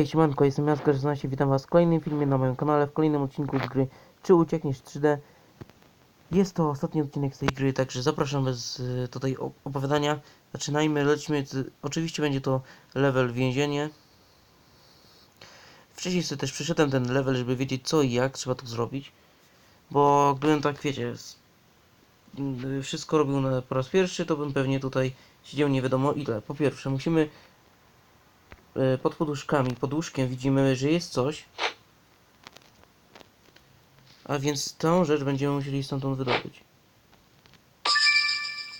Cześć, Manko, jestem Jaskar 16, witam was w kolejnym filmie na moim kanale, w kolejnym odcinku z gry Czy uciekniesz 3D. Jest to ostatni odcinek z tej gry, także zapraszam bez y, tutaj op- opowiadania. Zaczynajmy, lecimy, z, oczywiście będzie to level więzienie. Wcześniej sobie też przeszedłem ten level, żeby wiedzieć co i jak trzeba to zrobić. Bo gdybym tak, wiecie, y, wszystko robił na, po raz pierwszy, to bym pewnie tutaj siedział nie wiadomo ile. Po pierwsze, musimy pod poduszkami, pod łóżkiem widzimy, że jest coś. A więc tą rzecz będziemy musieli stamtąd wydobyć.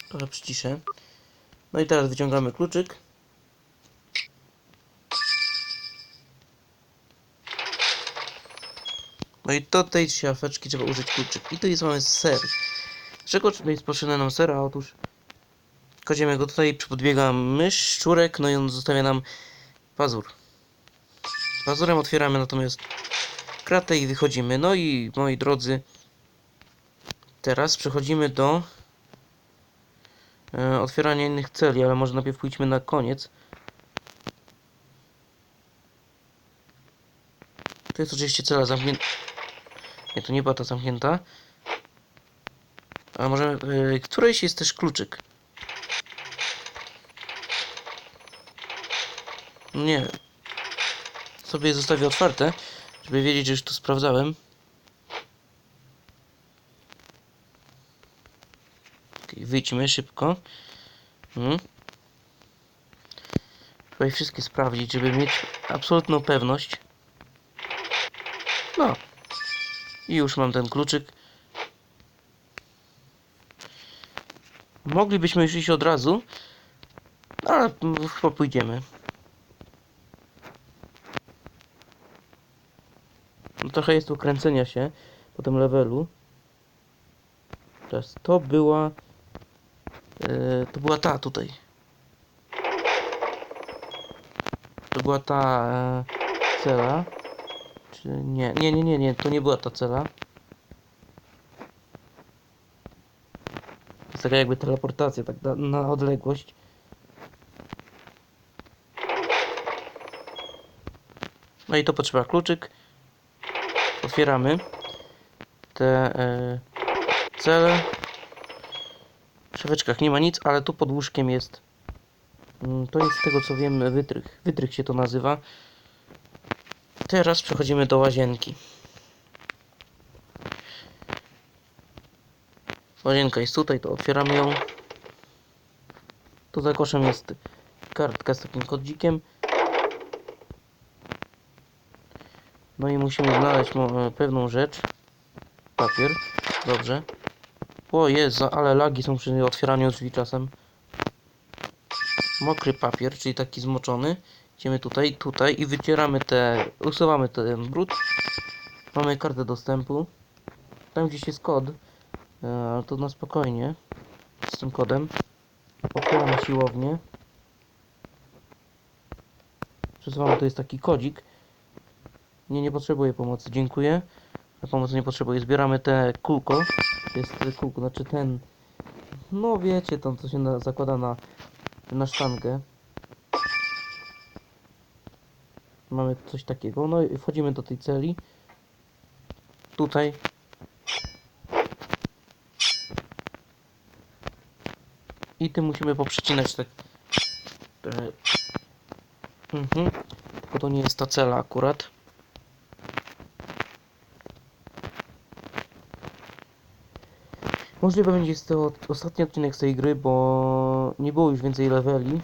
Trochę przyciszę. No i teraz wyciągamy kluczyk. No i do tej szafeczki trzeba użyć kluczyk. I tu jest mamy ser. Czego tutaj jest potrzebne nam sera? Otóż kładziemy go tutaj, podbiega mysz, szczurek, no i on zostawia nam pazur. Pazurem otwieramy natomiast kratę i wychodzimy. No i moi drodzy, teraz przechodzimy do e, otwierania innych celi, ale może najpierw pójdźmy na koniec. To jest oczywiście cela zamknięta. Nie, to nie była ta zamknięta. A może e, którejś jest też kluczyk. Nie. Sobie zostawię otwarte, żeby wiedzieć, że już to sprawdzałem. Okay, wyjdźmy szybko. Hmm. Tutaj wszystkie sprawdzić, żeby mieć absolutną pewność. No. I już mam ten kluczyk. Moglibyśmy już iść od razu, ale mm, chyba pójdziemy. Trochę jest tu kręcenia się po tym levelu. Teraz to była. e, to była ta tutaj. To była ta e, cela. Czy nie? Nie, nie, nie, nie, to nie była ta cela. To jest taka jakby teleportacja, tak na, na odległość. No i to potrzeba kluczyk otwieramy te e, cele. W szafeczkach nie ma nic, ale tu pod łóżkiem jest. mm, To jest z tego co wiem wytrych. Wytrych się to nazywa. Teraz przechodzimy do łazienki. Łazienka jest tutaj, to otwieramy ją. Tu za koszem jest kartka z takim kodzikiem. No i musimy znaleźć e, pewną rzecz. Papier. Dobrze. O Jezu, ale lagi są przy otwieraniu drzwi czasem. Mokry papier, czyli taki zmoczony. Idziemy tutaj, tutaj i wycieramy te... Usuwamy ten brud. Mamy kartę dostępu. Tam gdzieś jest kod. e, Ale to na spokojnie. Z tym kodem. Otwieramy siłownię. Przesuwamy, to jest taki kodzik. Nie, nie potrzebuję pomocy, dziękuję. Na pomocy nie potrzebuję. Zbieramy te kółko. Jest kółko, znaczy ten. No wiecie, to co się na, zakłada na, na sztangę. Mamy coś takiego. No i wchodzimy do tej celi. Tutaj. I tym musimy poprzecinać tak. Mhm. Tylko to nie jest ta cela akurat. Możliwe będzie jest to ostatni odcinek z tej gry, bo nie było już więcej leveli.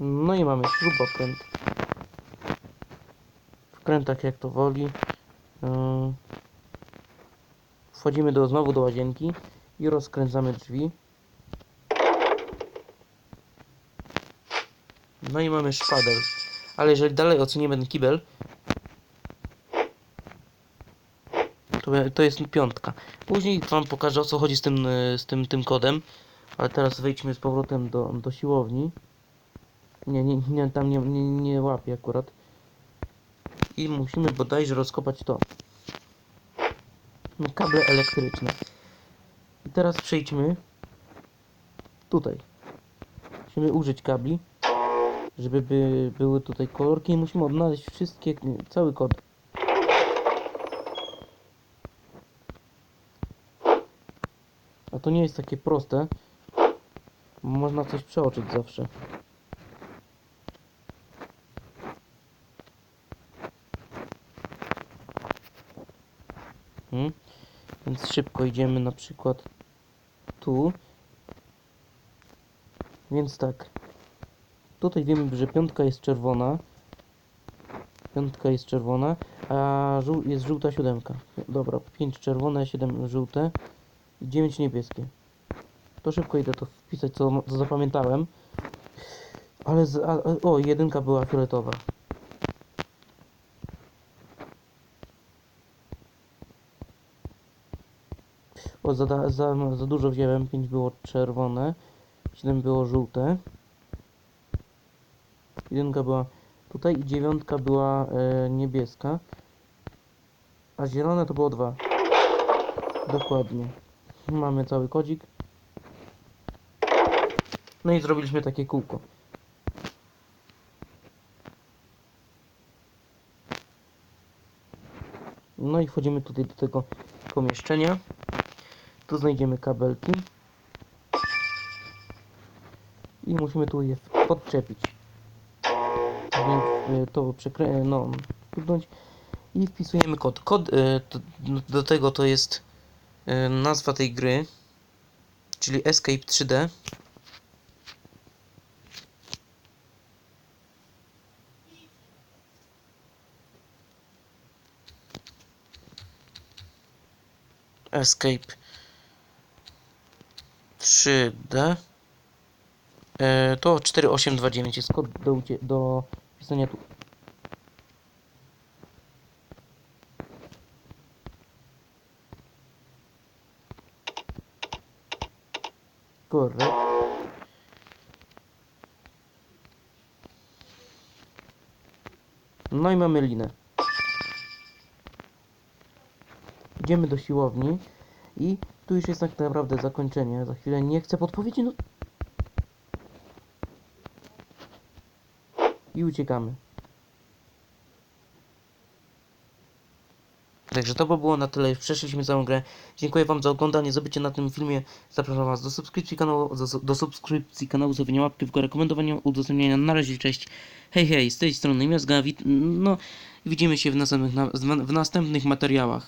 No i mamy śrubokręt. Wkrętak jak to woli. Yy. Wchodzimy do, znowu do łazienki i rozkręcamy drzwi. No i mamy szpadel. Ale jeżeli dalej ocenimy ten kibel, to, to jest piątka. Później wam pokażę o co chodzi z tym, y, z tym, tym kodem. Ale teraz wejdźmy z powrotem do, do siłowni. Nie, nie, nie tam nie, nie, nie łapie akurat. I musimy bodajże rozkopać to. No, Kable elektryczne. teraz przejdźmy tutaj. Musimy użyć kabli, żeby by, były tutaj kolorki musimy odnaleźć wszystkie, cały kod. A to nie jest takie proste. Można coś przeoczyć zawsze. Hmm? Więc szybko idziemy na przykład tu. Więc tak. Tutaj wiemy, że piątka jest czerwona. Piątka jest czerwona, a żół jest żółta siódemka. Dobra, 5 czerwone, 7 żółte i 9 niebieskie. To szybko idę to wpisać, co, co zapamiętałem. Ale z, a, o, jedynka była fioletowa. O, za, za, za dużo wziąłem. 5 było czerwone, 7 było żółte. Jedynka była tutaj i dziewiątka była e, niebieska. A zielone to było dwa. Dokładnie. Mamy cały kodzik. No i zrobiliśmy takie kółko. No i wchodzimy tutaj do tego pomieszczenia. Tu znajdziemy kabelki. I musimy tu je podczepić. Y, to przekrę... no, kliknąć i wpisujemy kod. Kod y, to, do tego to jest nazwa tej gry, czyli Escape 3D. Escape 3D. E, to 4829 jest kod do, ucie- do wpisania tu. Korrekt. No i mamy linę. Idziemy do siłowni i tu już jest tak naprawdę zakończenie. Za chwilę nie chcę podpowiedzi, no i uciekamy. Także to by było na tyle, już przeszliśmy całą grę. Dziękuję Wam za oglądanie, zobaczcie na tym filmie. Zapraszam Was do subskrypcji kanału, do, do subskrypcji kanału, zostawienia łapki w górę, komentowania, udostępniania. Na razie, cześć. Hej, hej, z tej strony Miazga. No, widzimy się w następnych, na, w następnych materiałach.